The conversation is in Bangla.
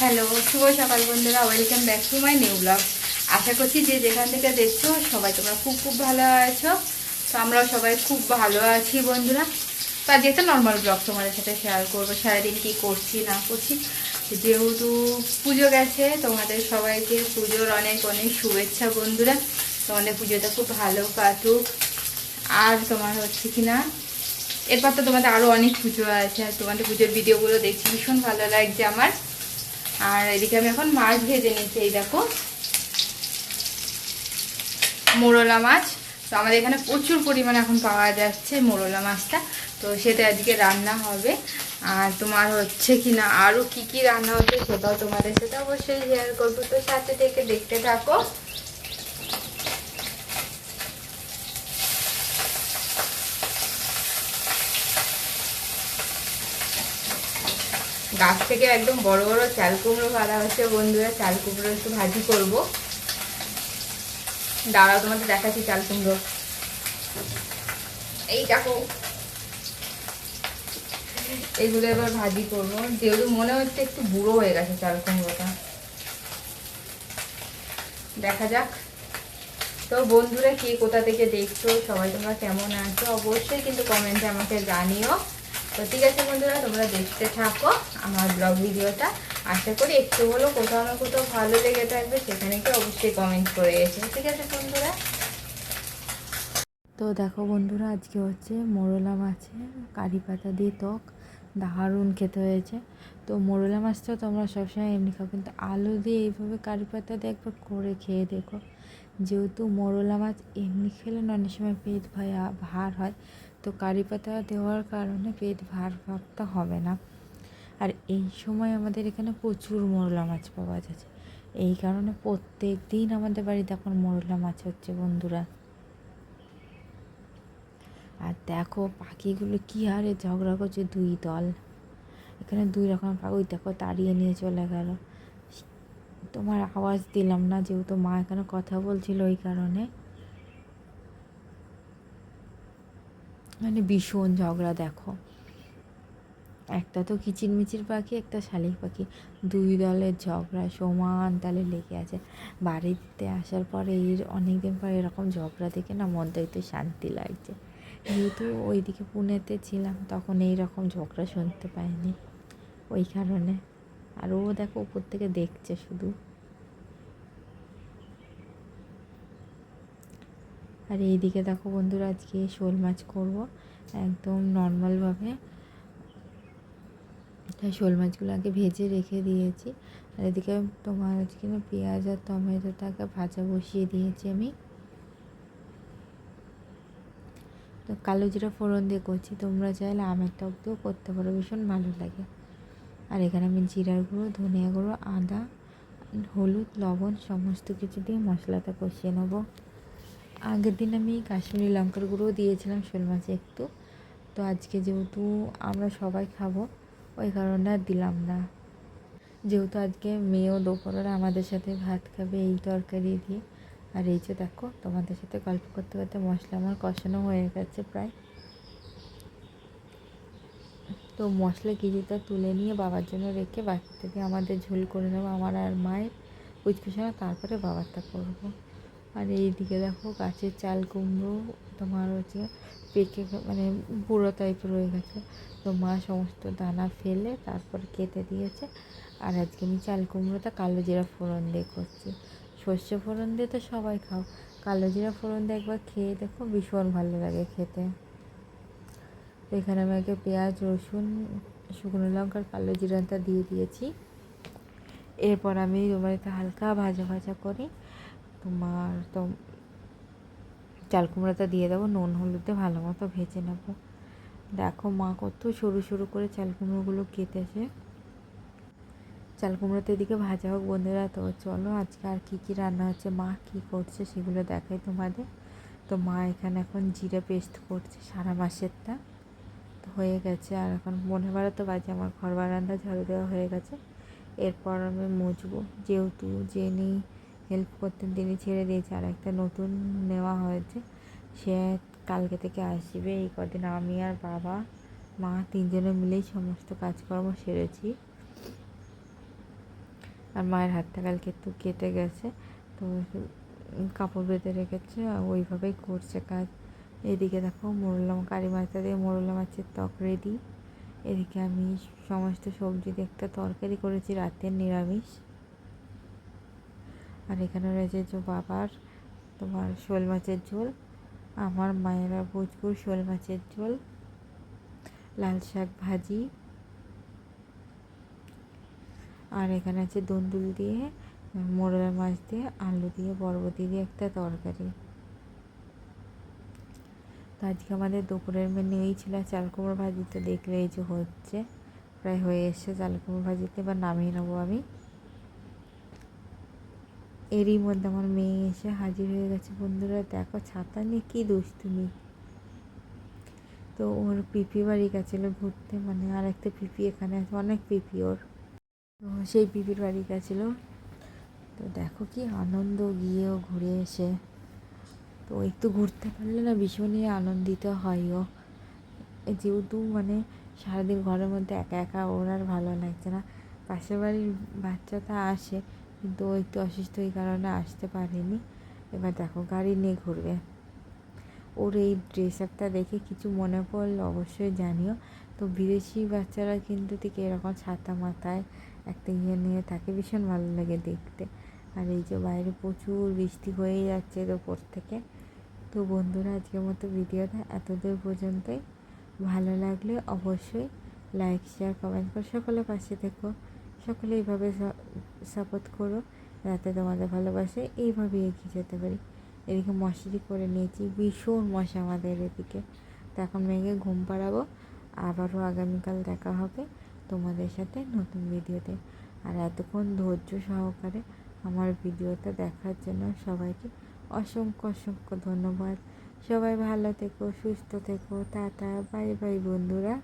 হ্যালো, শুভ সকাল বন্ধুরা, welcome back to my new blog. আশা করছি যে যেখান থেকে দেখছ সবাই তোমরা খুব খুব ভালো আছো। তো আমরাও সবাই খুব ভালো আছি বন্ধুরা। তো আজকে একটা নর্মাল ব্লগ তোমাদের সাথে শেয়ার করব, সারাদিন কী করছি, না করছি। যেহেতু পুজো গেছে, তোমাদের সবাইকে পুজোর অনেক অনেক শুভেচ্ছা বন্ধুরা। তোমাদের পুজোটা খুব ভালো কাটুক। আর তোমার হচ্ছে কি না এরপর তো তোমাদের আরও অনেক পুজো আছে। আর তোমাদের পুজোর ভিডিওগুলো দেখছি ভীষণ ভালো লাগছে আমার। আর এদিকে আমি এখন মাছ ভেজে নিচ্ছি, এই দেখো। মোরলা মাছ। তো আমাদের এখানে প্রচুর পরিমাণে এখন পাওয়া যাচ্ছে মোরলা মাছটা। তো সেটা আজকে রান্না হবে। আর তোমার হচ্ছে কি না আরও কি কি রান্না হচ্ছে সেটাও তোমাদের সাথে অবশ্যই শেয়ার করব। তো সাথে থেকে দেখতে থাকো। গাছ থেকে একদম বড় বড় চাল কুমড়ো ভাড়া হচ্ছে বন্ধুরা, চাল কুমড়ো একটু ভাজি করব। দাঁড়াও, তোমাদের দেখাচ্ছি চাল কুমড়ো। এই দেখো। এগুলো এবার ভাজি করব। যেহেতু মনে হচ্ছে একটু বুড়ো হয়ে গেছে চাল কুমড়োটা। দেখা যাক। তো বন্ধুরা, কে কোথা থেকে দেখছ? সবাই তোমরা কেমন আছো? অবশ্যই কিন্তু কমেন্টে আমাকে জানিও। তো ঠিক আছে বন্ধুরা, তোমরা দেখতে থাকো আমার ব্লগ ভিডিওটা। আশা করি একটু হলেও কোথাও না কোথাও ভালো লেগে থাকবে, সেখানে কি অবশ্যই কমেন্ট করে এসো। ঠিক আছে বন্ধুরা? তো দেখো বন্ধুরা, আজকে হচ্ছে মোরলা মাছের কারি পাতা দিয়ে ত্বক। দারুণ খেতে হয়েছে। তো মোরলা মাছটা তোমরা সবসময় এমনি খাও, কিন্তু আলু দিয়ে এইভাবে কারি পাতা দিয়ে একবার করে খেয়ে দেখো। যেহেতু মোরলা মাছ এমনি খেলে অনেক সময় পেট ভায়া, ভার হয় তো কারি পাতা দেওয়ার কারণে পেট ভার ভাবটা হবে না। আর এই সময় আমাদের এখানে প্রচুর মরলা মাছ পাওয়া যাচ্ছে। এই কারণে প্রত্যেক দিন আমাদের বাড়িতে এখন মরলা মাছ হচ্ছে বন্ধুরা। আর দেখো পাখিগুলো কী হারে ঝগড়া করছে দুই দল। এখানে দুই রকম পাখি। দেখো তাড়িয়ে নিয়ে চলে গেল। তোমার আওয়াজ দিলাম না, যেহেতু মা এখানে কথা বলছিল ওই কারণে। মানে ভীষণ ঝগড়া, দেখো। একটা তো কিচিরমিচির পাখি, একটা শালিক পাখি। দুই দলের ঝগড়া সমান তালে লেগে আছে। বাড়িতে আসার পরে এর অনেক দিন পর এরকম ঝগড়া দেখে না মনটা একটু শান্তি লাগছে। যেহেতু ওইদিকে পুনেতে ছিলাম, তখন এই রকম ঝগড়া শুনতে পাইনি। ওই কারণে। আর ও দেখো উপর থেকে দেখছে শুধু। আর এইদিকে দেখো বন্ধুরা, আজকে শোল মাছ করব একদম নর্মালভাবে। তাই শোল মাছগুলো আগে ভেজে রেখে দিয়েছি। আর এদিকে তোমার আজকে না পেঁয়াজ আর টমেটোটাকে ভাজা বসিয়ে দিয়েছি আমি। তো কালো জিরা ফোড়ন দিয়ে করছি, তোমরা চাইলে আমের টক দিয়েও করতে পারো, ভীষণ ভালো লাগে। আর এখানে আমি জিরার গুঁড়ো, ধনিয়া গুঁড়ো, আদা, হলুদ, লবণ, সমস্ত কিছু দিয়ে মশলাটা কষিয়ে নেব। আগের দিন আমি কাশ্মীরি লঙ্কার গুঁড়ো দিয়েছিলাম শোল মাছে একটু। তো আজকে যেহেতু আমরা সবাই খাব, ওই কারণে আর দিলাম না। যেহেতু আজকে মেয়েও দুপুরের আমাদের সাথে ভাত খাবে এই তরকারি দিয়ে। আর এই যে দেখো, তোমাদের সাথে গল্প করতে করতে মশলা আমার কষানো হয়ে গেছে প্রায়। তো মশলা কিছুটা তুলে নিয়ে বাবার জন্য রেখে বাকি থেকে আমাদের ঝোল করে নেব, আমার আর মায়ের কুচকুচানো তারপরে বাবারটা করব। আর এইদিকে দেখো গাছের চাল কুমড়ো, তোমার হচ্ছে পেকে মানে বুড়ো টাইপের হয়ে গেছে। তো মা সমস্ত দানা ফেলে তারপর কেটে দিয়েছে। আর আজকে আমি চাল কুমড়োটা কালো জিরা ফোড়ন দিয়ে করছি। সর্ষে ফোড়ন দিয়ে তো সবাই খাও। কালো জিরা ফোড়ন দিয়ে একবার খেয়ে দেখো ভীষণ ভালো লাগে খেতে। এখানে আমি আগে পেঁয়াজ, রসুন, শুকনো লঙ্কার কালো জিরাটা দিয়ে দিয়েছি। এরপর আমি তোমার হালকা ভাজা ভাজা করি তোমার তো চাল কুমড়োটা দিয়ে দেবো, নুন, হলুদে ভালো মতো ভেজে নেব। দেখো মা কত সরু সরু করে চাল কুমড়োগুলো কেটেছে। চাল কুমড়োতে এদিকে ভাজা হোক বন্ধুরা, তো চলো আজকে আর কী কী রান্না হচ্ছে, মা কী করছে সেগুলো দেখাই তোমাদের। তো মা এখানে এখন জিরে পেস্ট করছে, সারা মাসেরটা তো হয়ে গেছে। আর এখন মনে বারো তো বাজে, আমার ঘর বারান্দা ঝাড়ু দেওয়া হয়ে গেছে। এরপর আমি মুছবো, যেহেতু জেনি হেল্প করতে তিনি ছেড়ে দিয়েছে। আর একটা নতুন নেওয়া হয়েছে। সে কালকে থেকে আসবে এই কদিন। আমি আর বাবা, মা তিনজনে মিলেই সমস্ত কাজকর্ম সেরেছি। আর মায়ের হাতটা কালকে একটু কেটে গেছে। তো কাপড় বেঁধে রেখেছে ওইভাবেই করছে কাজ। এদিকে দেখো মোরলা কারি মাছটা দিয়ে মোরলা মাছের ত্বক রেডি এদিকে আমি সমস্ত সবজি দিয়ে একটা তরকারি করেছি, রাতের নিরামিষ। আর এখানে রয়েছে যে বাবার তোমার শোল মাছের ঝোল, আমার মায়েরা ভোজপুর শোল মাছের ঝোল, লাল শাক ভাজি, আর এখানে আছে দন্দুল দিয়ে, মোরলা মাছ দিয়ে, আলু দিয়ে, বরবটি দিয়ে একটা তরকারি। তো আজকে আমাদের দুপুরের মেনু এই ছিল। চাল কুমড়ো ভাজি তো দেখলে এই যে হচ্ছে, প্রায় হয়ে এসছে চাল কুমড়ো ভাজিতে, এবার নামিয়ে নেব আমি। এরই মধ্যে আমার মেয়ে এসে হাজির হয়ে গেছে। বন্ধুরা, দেখো ছাতা নিয়ে কী দুষ্টুমি। তো ওর পিপি বাড়ি গেছিল ঘুরতে মানে আর একটা পিপি এখানে আছে, অনেক পিপি ওর। তো সেই পিপির বাড়ি গেছিল। তো দেখো কি আনন্দ গিয়েও ঘুরে এসে। তো একটু ঘুরতে পারলে না ভীষণই আনন্দিত হয় ও। যেহেতু মানে সারাদিন ঘরের মধ্যে একা একা ওর আর ভালো লাগছে না। পাশের বাড়ির বাচ্চাটা আসে কিন্তু ও একটু অসুস্থ এই কারণে আসতে পারেনি। এবার দেখো, গাড়ি নিয়ে ঘুরবে। ওর এই ড্রেস আপটা দেখে কিছু মনে পড়লে, অবশ্যই জানিও। তো বিদেশি বাচ্চারা কিন্তু ঠিক এরকম ছাতা মাথায় একটা ইয়ে নিয়ে থাকে, ভীষণ ভালো লাগে দেখতে। আর এই যে বাইরে প্রচুর বৃষ্টি হয়ে যাচ্ছে ওপর থেকে। তো বন্ধুরা, আজকের মতো ভিডিওটা এতদূর পর্যন্তই। ভালো লাগলে অবশ্যই লাইক শেয়ার কমেন্ট করে সকলে পাশে থেকো। সকলে এইভাবে সাপোর্ট করো, যাতে তোমাদের ভালোবাসে এইভাবে এগিয়ে যেতে পারি। এদিকে মশারি করে নিয়েছি, ভীষণ মশা আমাদের এদিকে। তো এখন মেয়েকে ঘুম পাড়াবো, আবারও আগামীকাল দেখা হবে তোমাদের সাথে নতুন ভিডিওতে। আর এতক্ষণ ধৈর্য সহকারে আমার ভিডিওটা দেখার জন্য সবাইকে অসংখ্য অসংখ্য ধন্যবাদ। সবাই ভালো থেকো, সুস্থ থেকো, টাটা, বাই বাই বন্ধুরা।